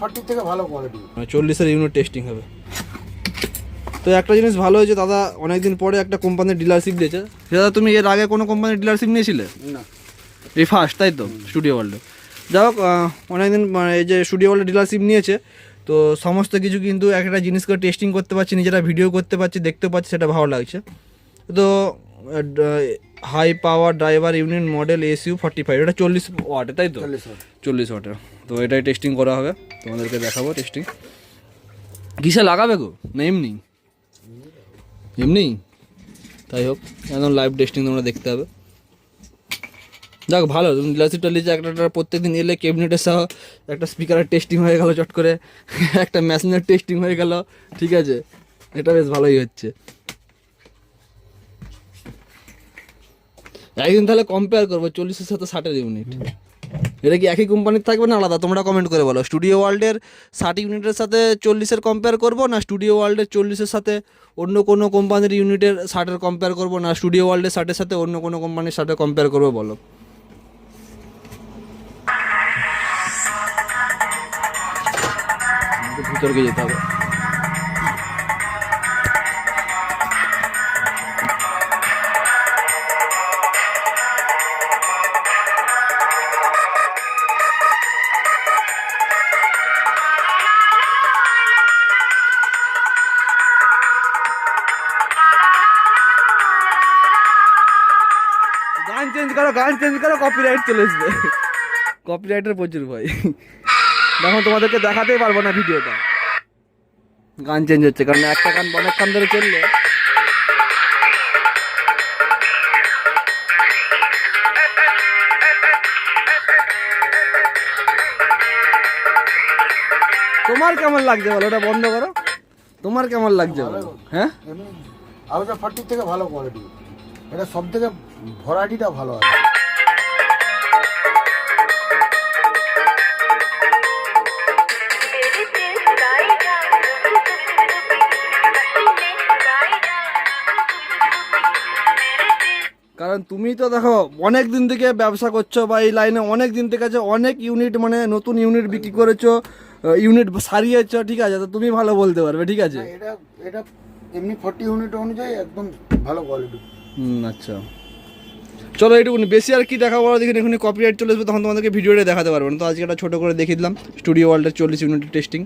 ফর্টির থেকে ভালো কোয়ালিটি মানে চল্লিশের ইউনিট টেস্টিং হবে। তো একটা জিনিস ভালো হয়েছে দাদা অনেকদিন পরে একটা কোম্পানির ডিলারশিপ দিয়েছে। সেটা তুমি এর আগে কোনো কোম্পানির ডিলারশিপ নিয়েছিলে? না। এই ফার্স্ট তাই তো? স্টুডিও ওয়ার্ল্ডে যাই হোক অনেকদিন মানে এই যে স্টুডিও ওয়ার্ল্ডে ডিলারশিপ নিয়েছে তো সমস্ত কিছু কিন্তু একটা জিনিসকে টেস্টিং করতে পারছি নিজেরা ভিডিও করতে পারছি দেখতে পাচ্ছি সেটা ভালো লাগছে। তো high power driver unit model SU forty five. এটা চল্লিশ ওয়াটে তাই তো? চল্লিশ ওয়াটের তো এটাই টেস্টিং করা হবে। তোমাদেরকে দেখাবো টেস্টিং কিসে লাগাবে গো? না এমনি? এমনি? তাই হোক একদম লাইভ টেস্টিং তোমরা দেখতে হবে যাক ভালো। তুমি লিচে একটা একটা প্রত্যেক দিন এলে ক্যাবিনেটের সহ একটা স্পিকারের টেস্টিং হয়ে গেল চট করে। একটা মেশিনের টেস্টিং হয়ে গেল। ঠিক আছে? এটা বেশ ভালোই হচ্ছে। একদিন তাহলে কম্পেয়ার করব, চল্লিশের সাথে ষাটের ইউনিট এটা কি একই কোম্পানির থাকবে না আলাদা? তোমরা কমেন্ট করে বলো। স্টুডিও ওয়ার্ল্ডের ষাট ইউনিটের সাথে চল্লিশের কম্পেয়ার করব না স্টুডিও ওয়ার্ল্ডের চল্লিশের সাথে অন্য কোনো কোম্পানির ইউনিটের ষাটের কম্পেয়ার করব না স্টুডিও ওয়ার্ল্ডের ষাটের সাথে অন্য কোনো কোম্পানির সাথে কম্পেয়ার করব বলো। ভিতরকে যেতে হবে। গান চেঞ্জ করো গান চেঞ্জ করো কপিরাইট চলে আসবে। কপিরাইটের প্রচুর ভয় দেখো তোমাদেরকে দেখাতেই পারব না ভিডিওটা। গান চেঞ্জ হচ্ছে কারণ একটা গান অনেক গান ধরে চললে। তোমার কেমন লাগছে বলো ওটা বন্ধ করো। তোমার কেমন লাগছে বলো হ্যাঁ? আউজার ফর্টির থেকে ভালো কোয়ালিটি এটা সব থেকে ভরাটিটা ভালো আছে। কারণ তুমি তো দেখো অনেক দিন থেকে ব্যবসা করছ বা এই লাইনে অনেক দিন থেকে আছে অনেক ইউনিট মানে নতুন ইউনিট বিক্রি করেছ ইউনিট সারিয়েছো ঠিক আছে? তো তুমি ভালো বলতে পারবে ঠিক আছে? এটা এটা এমনি ফর্টি ইউনিট অনুযায়ী একদম ভালো কোয়ালিটি হুম আচ্ছা। চলো এইটুকুনি বেশি আর কি দেখা দেখাবো দেখি এখানে কপিরাইট চলে আসবে, তখন তোমাদেরকে ভিডিওটা দেখাতে পারব না। তো আজকে একটা ছোটো করে দেখিয়ে দিলাম স্টুডিও ওয়ার্ল্ডের চল্লিশ ইউনিটের টেস্টিং